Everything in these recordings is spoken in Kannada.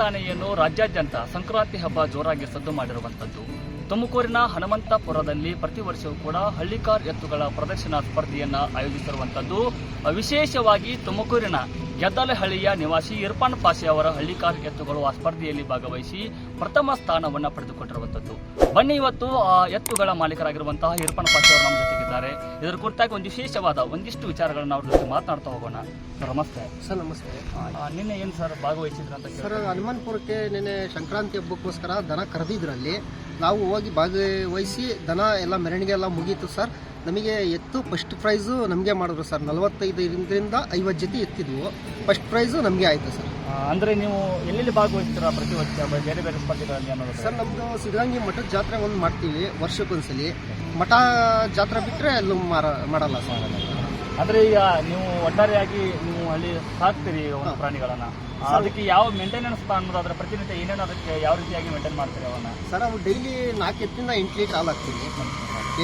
ತಾನೇ ಏನು ರಾಜ್ಯಾದ್ಯಂತ ಸಂಕ್ರಾಂತಿ ಹಬ್ಬ ಜೋರಾಗಿ ಸದ್ದು ಮಾಡಿರುವಂಥದ್ದು. ತುಮಕೂರಿನ ಹನುಮಂತಪುರದಲ್ಲಿ ಪ್ರತಿ ವರ್ಷವೂ ಕೂಡ ಹಳ್ಳಿಕಾರ್ ಎತ್ತುಗಳ ಪ್ರದರ್ಶನ ಸ್ಪರ್ಧೆಯನ್ನು ಆಯೋಜಿಸಿರುವಂಥದ್ದು. ವಿಶೇಷವಾಗಿ ತುಮಕೂರಿನ ಗೆದ್ದಲಹಳ್ಳಿಯ ನಿವಾಸಿ ಇರ್ಫಾನ್ ಪಾಸೆ ಅವರ ಹಳ್ಳಿಕಾರ್ ಎತ್ತುಗಳು ಆ ಸ್ಪರ್ಧೆಯಲ್ಲಿ ಭಾಗವಹಿಸಿ ಪ್ರಥಮ ಸ್ಥಾನವನ್ನು ಪಡೆದುಕೊಂಡಿರುವಂತದ್ದು ಬನ್ನಿ ಇವತ್ತು ಆ ಎತ್ತುಗಳ ಮಾಲೀಕರಾಗಿರುವಂತಹ ಇರ್ಫಾನ್ ನಮ್ಮ ಅವರು ನಮ್ಮ ಜೊತೆಗಿದ್ದಾರೆ. ಇದರ ಕುರಿತಾಗಿ ಒಂದು ವಿಶೇಷವಾದ ಒಂದಿಷ್ಟು ವಿಚಾರಗಳನ್ನು ಅವ್ರ ಜೊತೆ ಮಾತನಾಡ್ತಾ ಹೋಗೋಣ. ಸರ್ ನಮಸ್ತೆ. ಸರ್ ನಮಸ್ತೆ. ನಿನ್ನೆ ಏನು ಸರ್ ಭಾಗವಹಿಸಿದ್ರು ಅಂತ ಸರ್ ಹನುಮಾನ್ಪುರಕ್ಕೆ ನಿನ್ನೆ ಸಂಕ್ರಾಂತಿ ಹಬ್ಬಕ್ಕೋಸ್ಕರ ದನ ಕರೆದಿದ್ರಲ್ಲಿ. ನಾವು ಹೋಗಿ ಭಾಗವಹಿಸಿ ದನ ಎಲ್ಲ ಮೆರವಣಿಗೆ ಎಲ್ಲ ಮುಗೀತು ಸರ್. ನಮಗೆ ಎತ್ತು ಫಸ್ಟ್ ಪ್ರೈಸು ನಮಗೆ ಮಾಡಿದ್ರು ಸರ್. ನಲವತ್ತೈದರಿಂದ ಐವತ್ತು ಜೊತೆ ಎತ್ತಿದ್ವು. ಫಸ್ಟ್ ಪ್ರೈಸು ನಮಗೆ ಆಯಿತು ಸರ್. ಅಂದ್ರೆ ನೀವು ಎಲ್ಲೆಲ್ಲಿ ಭಾಗವಹಿಸ್ತೀರಾ ಪ್ರತಿ ವರ್ಷ? ಬೇರೆ ಬೇರೆ ಸ್ಪರ್ಧೆಗಳಲ್ಲಿ ಅನ್ನೋದು ಸರ್ ನಮ್ಮದು ಸಿದ್ಧಾಂಗಿ ಮಠದ ಜಾತ್ರೆ ಒಂದು ಮಾಡ್ತೀವಿ ವರ್ಷಕ್ಕೊಂದ್ಸಲಿ. ಮಠ ಜಾತ್ರೆ ಬಿಟ್ಟರೆ ಮಾರ ಮಾಡಲ್ಲ ಸರ್. ಆದ್ರೆ ಈಗ ನೀವು ಒಟ್ಟಾರೆಯಾಗಿ ನೀವು ಅಲ್ಲಿ ಸಾಕ್ತೀರಿ ಒಂದು ಪ್ರಾಣಿಗಳನ್ನ. ಅದಕ್ಕೆ ಯಾವ ಮೇಂಟೆನೆನ್ಸ್ ಅನ್ನೋದು ಅದರ ಪ್ರತಿನಿತ್ಯ ಏನೇನು ಅದಕ್ಕೆ ಯಾವ ರೀತಿಯಾಗಿ ಮೇಂಟೈನ್ ಮಾಡ್ತೀರಿ ಅವನ್ನ? ಸರ್ ನಾವು ಡೈಲಿ ನಾಲ್ಕು ಎತ್ತಿಂದ ಎಂಟು ಲೀಟ್ರ್ ಹಾಲು ಹಾಕ್ತೀನಿ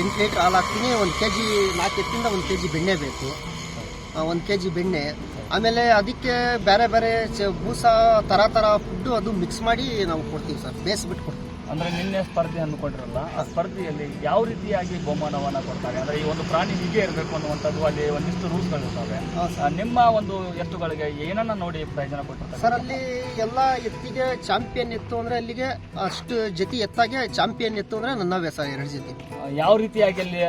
ಎಂಟು ಲೀಟ್ರ್ ಹಾಲು ಹಾಕ್ತೀನಿ ಒಂದು ಕೆ ಜಿ ನಾಲ್ಕು ಎತ್ತಿಂದ ಒಂದು ಕೆ ಜಿ ಬೆಣ್ಣೆ ಬೇಕು. ಒಂದು ಕೆ ಜಿ ಬೆಣ್ಣೆ. ಆಮೇಲೆ ಅದಕ್ಕೆ ಬೇರೆ ಬೇರೆ ಬೂಸಾ ಥರ ಥರ ಫುಡ್ಡು ಅದು ಮಿಕ್ಸ್ ಮಾಡಿ ನಾವು ಕೊಡ್ತೀವಿ ಸರ್. ಬೇಯಿಸ್ಬಿಟ್ಟು ಕೊಡ್ತೀವಿ ಅಂದ್ರೆ ನಿನ್ನೆ ಸ್ಪರ್ಧೆ ಅಂದ್ಕೊಂಡಿರಲ್ಲ ಆ ಸ್ಪರ್ಧೆಯಲ್ಲಿ ಯಾವ ರೀತಿಯಾಗಿ ಬಹುಮಾನವನ್ನ ಕೊಡ್ತಾರೆ? ಅಂದ್ರೆ ಈ ಒಂದು ಪ್ರಾಣಿ ಹೀಗೆ ಇರಬೇಕು ಅನ್ನುವಂಥದ್ದು ಅಲ್ಲಿ ಒಂದಿಷ್ಟು ರೂಲ್ಸ್ಗಳಿರ್ತವೆ ನಿಮ್ಮ ಒಂದು ಎತ್ತುಗಳಿಗೆ ಏನನ್ನ ನೋಡಿ ಪ್ರಯೋಜನ ಕೊಟ್ಟಿರ್ತಾರೆ ಸರ್ ಅಲ್ಲಿ ಎಲ್ಲ ಎತ್ತಿಗೆ ಚಾಂಪಿಯನ್ ಎತ್ತು ಅಂದರೆ ಅಲ್ಲಿಗೆ ಅಷ್ಟು ಜೊತೆ ಎತ್ತಾಗೆ ಚಾಂಪಿಯನ್ ಎತ್ತು ಅಂದರೆ ನನ್ನ ಸರ್ ಎರಡು ಜೊತೆ. ಯಾವ ರೀತಿಯಾಗಿ ಅಲ್ಲಿ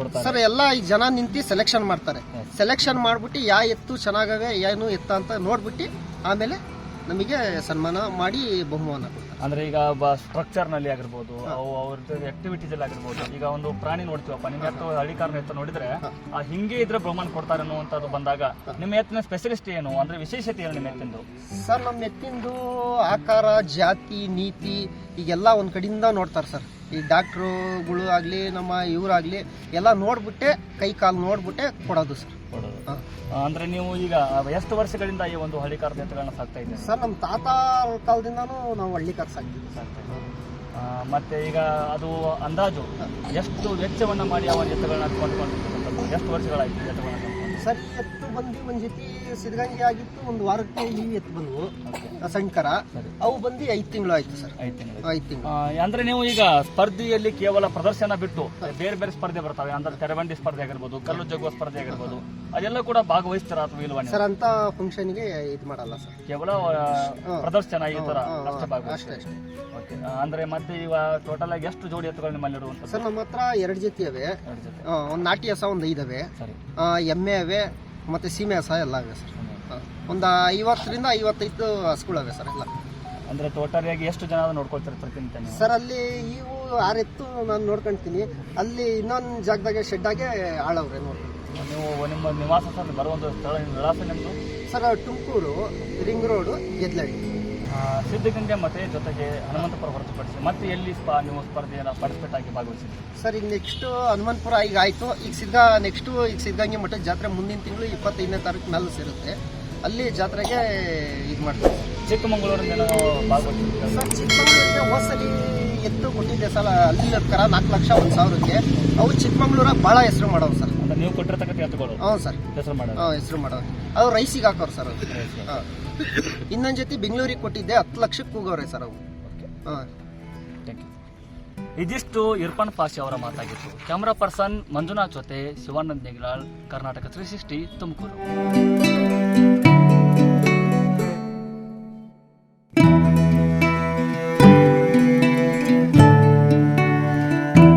ಕೊಡ್ತಾರೆ? ಸರ್ ಎಲ್ಲ ಈ ಜನ ನಿಂತು ಸೆಲೆಕ್ಷನ್ ಮಾಡ್ತಾರೆ. ಸೆಲೆಕ್ಷನ್ ಮಾಡ್ಬಿಟ್ಟು ಯಾವ ಎತ್ತು ಚೆನ್ನಾಗವೆ ಏನು ಎತ್ತ ಅಂತ ನೋಡ್ಬಿಟ್ಟು ಆಮೇಲೆ ನಮಗೆ ಸನ್ಮಾನ ಮಾಡಿ ಬಹುಮಾನ. ಕೊಡ್ತಾರೆ ಅಂದ್ರೆ ಈಗ ಸ್ಟ್ರಕ್ಚರ್ನಲ್ಲಿ ಆಗಿರ್ಬೋದು ಅವು ಅವ್ರ ಆಕ್ಟಿವಿಟೀಸ್ ಅಲ್ಲಿ ಆಗಿರ್ಬೋದು ಈಗ ಒಂದು ಪ್ರಾಣಿ ನೋಡ್ತೀವಪ್ಪ ನಿಮ್ಮ ಎತ್ತು ಹಳ್ಳಿಕಾರನ ಎತ್ತ ನೋಡಿದ್ರೆ ಆ ಹಿಂಗೆ ಇದ್ರೆ ಬಹುಮಾನ ಕೊಡ್ತಾರೆ ಅನ್ನುವಂಥದ್ದು ಬಂದಾಗ ನಿಮ್ಮ ಎತ್ತಿನ ಸ್ಪೆಷಲಿಸ್ಟ್ ಏನು? ಅಂದ್ರೆ ವಿಶೇಷತೆ ಏನು ನಿಮ್ಮ ಎತ್ತಿಂದು. ಸರ್ ನಮ್ಮ ಎತ್ತಿಂದು ಆಕಾರ ಜಾತಿ ನೀತಿ ಈಗೆಲ್ಲ ಒಂದು ಕಡೆಯಿಂದ ನೋಡ್ತಾರೆ ಸರ್. ಈ ಡಾಕ್ಟ್ರುಗಳು ಆಗಲಿ ನಮ್ಮ ಇವರಾಗಲಿ ಎಲ್ಲ ನೋಡ್ಬಿಟ್ಟೆ ಕೈ ಕಾಲು ನೋಡ್ಬಿಟ್ಟೆ ಕೊಡೋದು ಸರ್. ಅಂದ್ರೆ ನೀವು ಈಗ ಎಷ್ಟು ವರ್ಷಗಳಿಂದ ಈ ಒಂದು ಹಳ್ಳಿಕಾರದ ಎತ್ತುಗಳನ್ನ ಸಾಕ್ತಾ ಇದ್ದೀರಿ? ಸರ್ ನಮ್ಮ ತಾತ ಕಾಲದಿಂದನೂ ನಾವು ಹಳ್ಳಿ ಕಾರ್ ಇದ್ದೀರಿ. ಆ, ಮತ್ತೆ ಈಗ ಅದು ಅಂದಾಜು ಎಷ್ಟು ವೆಚ್ಚವನ್ನು ಮಾಡಿ ಅವನ ಎತ್ತುಗಳನ್ನ ಕೊಂಡ್ಕೊಂಡಿರ್ತಕ್ಕಂಥದ್ದು ಎಷ್ಟು ವರ್ಷಗಳಾಯಿತು ಎತ್ತುಗಳನ್ನ? ಸರ್ ಎತ್ತು ಬಂದು ಒಂದು ಜೊತೆ ಸಿದ್ಧಗಂಗೆ ಆಗಿತ್ತು ಒಂದು ವಾರಕ್ಕೆ ಇಲ್ಲಿ ಎತ್ತು ಬಂದವು. ಸಂಕರ ಅವು ಬಂದು ಐದು ತಿಂಗಳು ಆಯ್ತು ಸರ್. ಐದು ತಿಂಗಳು. ಐದು ತಿಂಗಳು. ಅಂದ್ರೆ ನೀವು ಈಗ ಸ್ಪರ್ಧೆಯಲ್ಲಿ ಕೇವಲ ಪ್ರದರ್ಶನ ಬಿಟ್ಟು ಬೇರೆ ಬೇರೆ ಸ್ಪರ್ಧೆ ಬರ್ತವೆ ಅಂದ್ರೆ ತೆರವಂಡಿ ಸ್ಪರ್ಧೆ ಆಗಿರ್ಬೋದು ಕಲ್ಲು ಜಗ್ಗುವ ಸ್ಪರ್ಧೆ ಆಗಿರ್ಬೋದು ಅದೆಲ್ಲ ಕೂಡ ಭಾಗವಹಿಸ್ತಾರ ಅಥವಾ ಇಲ್ವಾ ಸರ್ ಅಂತ ಫಂಕ್ಷನ್ಗೆ ಇದು ಮಾಡಲ್ಲ ಸರ್. ಕೇವಲ ಪ್ರದರ್ಶನ ಈ ತರ ಅಷ್ಟೇ ಅಷ್ಟೇ ಅಷ್ಟೇ. ಓಕೆ. ಅಂದ್ರೆ ಮತ್ತೆ ಇವಾಗ ಟೋಟಲ್ ಆಗಿ ಎಷ್ಟು ಜೋಡಿ ಎತ್ತುಗಳು ನಿಮ್ಮಲ್ಲಿ ಇರುವಂತದ್ದು ಸರ್ ನಮ್ಮ ಹತ್ರ ಎರಡು ಜೊತೆ ಅವೆ ಒಂದು ನಾಟಿ ಹಸ ಒಂದು ಐದವೆ ಅವೆ ಎಮ್ಮೆ ಅವೆ ಮತ್ತು ಸೀಮೆ ಹಸ ಎಲ್ಲ ಇವೆ ಸರ್. ಒಂದು ಐವತ್ತರಿಂದ ಐವತ್ತೈದು ಹಸುಗಳವೆ ಸರ್ ಎಲ್ಲ. ಅಂದರೆ ಟೋಟಲಿಯಾಗಿ ಎಷ್ಟು ಜನ ನೋಡ್ಕೊಳ್ತಾರೆ ಪ್ರತಿನಿತ್ಯ ಸರ್ ಅಲ್ಲಿ ಇವು ಆರೆತ್ತು ನಾನು ನೋಡ್ಕೊಳ್ತೀನಿ ಅಲ್ಲಿ ಇನ್ನೊಂದು ಜಾಗದಾಗೆ ಶೆಡ್ಡಾಗೆ ಆಳವ್ರೆ ನೋಡ್ತೀನಿ ನೀವು ನಿಮ್ಮ ನಿವಾಸ ಸರ್ ಬರುವಂಥ ಸ್ಥಳ ವಿಳಾಸ ನಿಮ್ಮದು sir Tumakuru ring road Gedlahalli Siddaganga ಮತ್ತೆ ಜೊತೆಗೆ ಹನುಮಂತಪುರ ಹೊರತುಪಡಿಸಿ ಮತ್ತೆ ಎಲ್ಲಿ ಸ್ಪಾ ನೀವು ಸ್ಪರ್ಧೆಯನ್ನು ಪಾರ್ಟಿಸಿಪೇಟ್ ಆಗಿ ಭಾಗವಹಿಸಿದ್ರಿ? ಸರ್ ಈಗ ನೆಕ್ಸ್ಟ್ ಹನುಮಂತಪುರ ಈಗ ಆಯಿತು. ಈಗ ಸಿದ್ಧ ನೆಕ್ಸ್ಟು ಈಗ ಸಿದ್ಧಗಂಗೆ ಮಠದ ಜಾತ್ರೆ ಮುಂದಿನ ತಿಂಗಳು ಇಪ್ಪತ್ತೈದನೇ ತಾರೀಕು ನಲ್ಲಿ ಸೇರುತ್ತೆ. ಅಲ್ಲಿ ಜಾತ್ರೆಗೆ ಇದು ಮಾಡ್ತೀವಿ. ಚಿಕ್ಕಮಗಳೂರಿಂದ ಭಾಗವಹಿಸ್ತೀವಿ ಸರ್ ಚಿಕ್ಕಮಂಗ್ಳೂರಿಗೆ ಹೋಸಲಿ ಎತ್ತು ಕೊಟ್ಟಿದ್ದೆ ಸರ್ ಅಲ್ಲಿ ಕರ ನಾಲ್ಕು ಲಕ್ಷ ಒಂದು ಸಾವಿರಕ್ಕೆ. ಅವು ಚಿಕ್ಕಮಗಳೂರಾಗ ಭಾಳ ಹೆಸರು ಮಾಡೋವು ಸರ್. ನೀವು ಕೊಟ್ಟಿರ್ತಕ್ಕಂಥ ಎತ್ತುಗಳು. ಹ್ಞೂ ಸರ್. ಹೆಸರು ಮಾಡೋದು. ಹಾಂ ಹೆಸರು ಮಾಡೋದು. ಅದು ರೈಸಿಗೆ ಹಾಕೋರು ಸರ್ ಅದು ಹಾಂ ಇನ್ನೊಂದು ಜೊತೆ ಬೆಂಗಳೂರಿಗೆ ಕೊಟ್ಟಿದ್ದೆ ಹತ್ತು ಲಕ್ಷಕ್ಕೆ ಕೂಗೋರೆ ಸರ್ ಅವು ಹಾಂ ಥ್ಯಾಂಕ್ ಯು ಇದಿಷ್ಟು ಇರ್ಫಾನ್ ಪಾಷಿ ಅವರ ಮಾತಾಗಿತ್ತು ಕ್ಯಾಮ್ರಾ ಪರ್ಸನ್ ಮಂಜುನಾಥ್ ಜೊತೆ ಶಿವಾನಂದ್ ನೆಗ್ಲಾಳ್ ಕರ್ನಾಟಕ ತ್ರೀ ಸಿಕ್ಸ್ಟಿ ತುಮಕೂರು.